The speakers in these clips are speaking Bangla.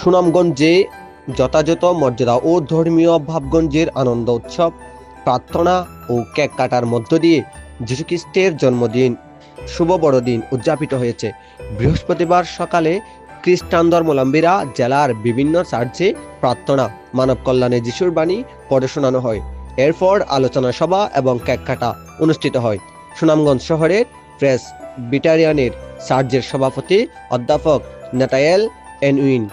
সুনামগঞ্জে যথাযথ মর্যাদা ও ধর্মীয় ভাবগঞ্জের আনন্দ উৎসব, প্রার্থনা ও কেক কাটার মধ্য দিয়ে যীশুখ্রিস্টের জন্মদিন, শুভ বড়দিন উদযাপিত হয়েছে। বৃহস্পতিবার সকালে খ্রিস্টান ধর্মলম্বীরা জেলার বিভিন্ন চার্চে প্রার্থনা, মানব কল্যাণে যিশুর বাণী পড়ে শোনানো হয়। এরপর আলোচনা সভা এবং কেক কাটা অনুষ্ঠিত হয়। সুনামগঞ্জ শহরের প্রেস বিটারিয়ানের চার্চের সভাপতি অধ্যাপক নেতায়েল এনউইন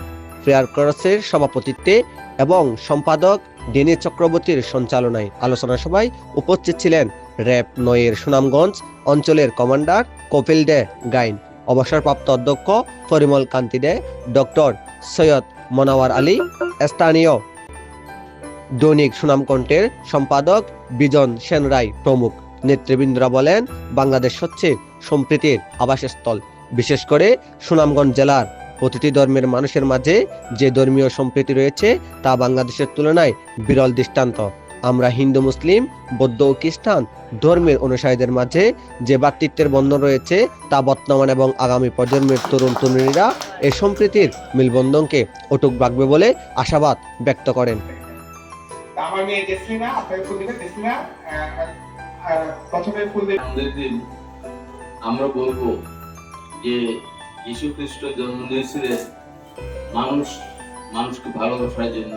ফেয়ার ক্রসের সভাপতিত্বে এবং সম্পাদক ডেনি চক্রবর্তীর সঞ্চালনায়। আলোচনা সভায় উপস্থিত ছিলেন র্যাব নয়ের সুনামগঞ্জ অঞ্চলের কমান্ডার কপিল দে গাইন, অবসরপ্রাপ্ত অধ্যক্ষ পরিমল কান্তি দে, ডক্টর সৈয়দ মনাওয়ার আলী, স্থানীয় দৈনিক সুনামকণ্ঠের সম্পাদক বিজন সেনরায় প্রমুখ। নেতৃবৃন্দরা বলেন, বাংলাদেশ হচ্ছে সম্প্রীতির আবাসস্থল। বিশেষ করে সুনামগঞ্জ জেলার প্রতিটি ধর্মের মানুষের মাঝে যে ধর্মীয় সম্প্রীতি রয়েছে তা বাংলাদেশের তুলনায় বিরল দৃষ্টান্ত। আমরা হিন্দু মুসলিম বৌদ্ধ ও খ্রিস্টান ধর্মের অনুসারীদের মাঝে যে ভ্রাতৃত্বের বন্ধন রয়েছে তা বর্তমান এবং আগামী প্রজন্মের তরুণ তরুণীরা এই সম্প্রীতির মিলবন্ধনকে অটুক রাখবে বলে আশাবাদ ব্যক্ত করেন। আমার মেয়ে জেসলিনা আপনাকে ফুল দিবে জেসলিনা আহ, আহ, প্রথমে ফুল দিবে আমরা বলব যে যীশু খ্রিস্ট জন্ম দিয়েছিলেন মানুষ মানুষকে ভালোবাসার জন্য।